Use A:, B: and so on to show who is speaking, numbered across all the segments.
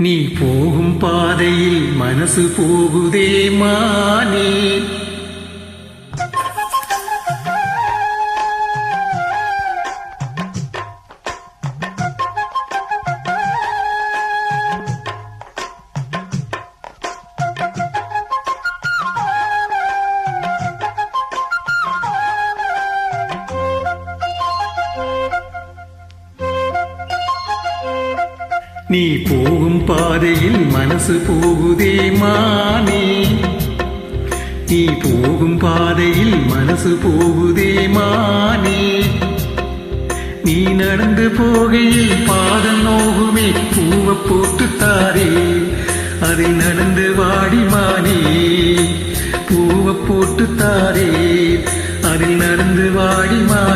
A: நீ போகும் பாதையில் மனசு போகுதே மானே. நீ போகும் பாதையில் மனசு போகுதே மானே. நீ போகும் பாதையில் மனசு போகுதே மானே. நீ நடந்து போகையில் பாதம் நோகுமே பூவ போட்டு தாரே. அதில் நடந்து வாடி மானே பூவ போட்டு தாரே. அதில் நடந்து வாடி
B: மா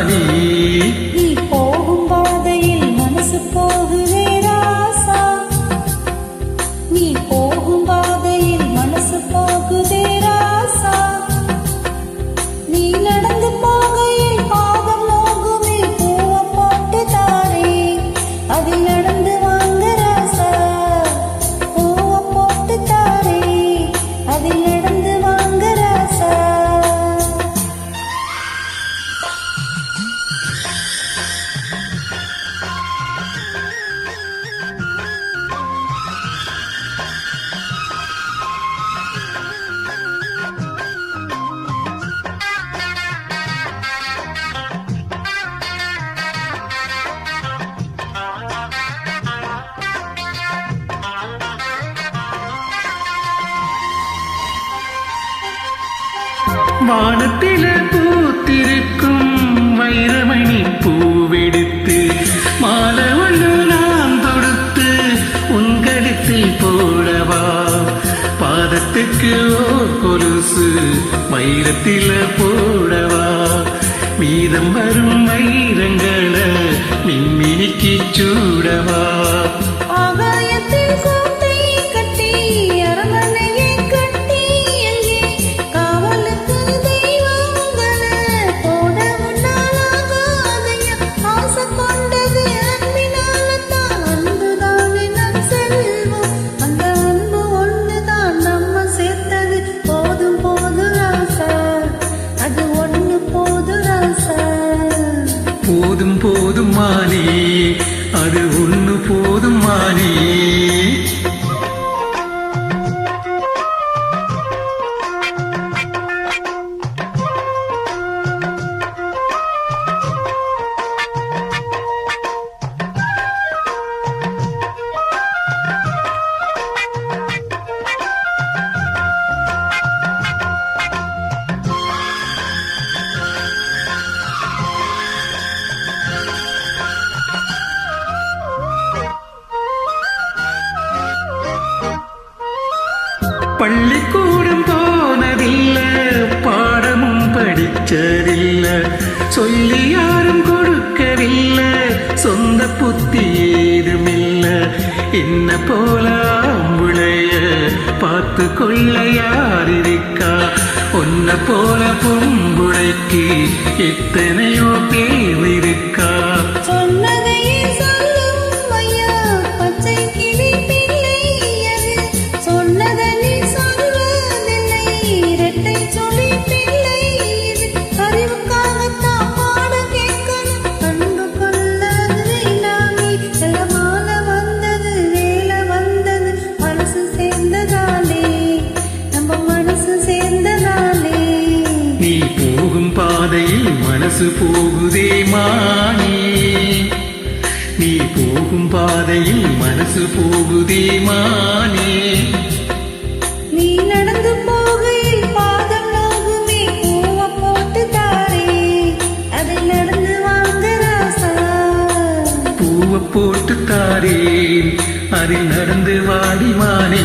A: வானத்தில பூத்திருக்கும் வைரமணி பூவெடுத்து மாலை ஒன்று நான் தொடுத்து உங்களிடத்தில் போடவா? பாதத்துக்கு ஓர் கொலுசு வைரத்தில போடவா? மீதம் வரும் வைரங்களை மின்மினிக்கு சூடவா?
B: போதும்
A: மானே. அது ஒன்று போதும் மானே. பள்ளிக்கூடம் போனதில்ல பாடமும் படிச்சதில்ல சொல்லி யாரும் கொடுக்கவில்ல சொந்த புத்தி ஏதுமில்ல. என்ன போல ஆம்புளைய பார்த்து கொள்ள யார் இருக்கா? உன்ன போல பொம்புளைக்கு இத்தனையோ பேர் மனசு போகுதே மானே நீ போகும் பாதையில் மனசு போகுதே மானே
B: நீ நடந்து போகையில் பாதம் நோகுமே பூவ போட்டு தாரே அதில் நடந்து வாங்க ராசா.
A: பூவ போட்டு தாரேன் அதில் நடந்து வாடி மானே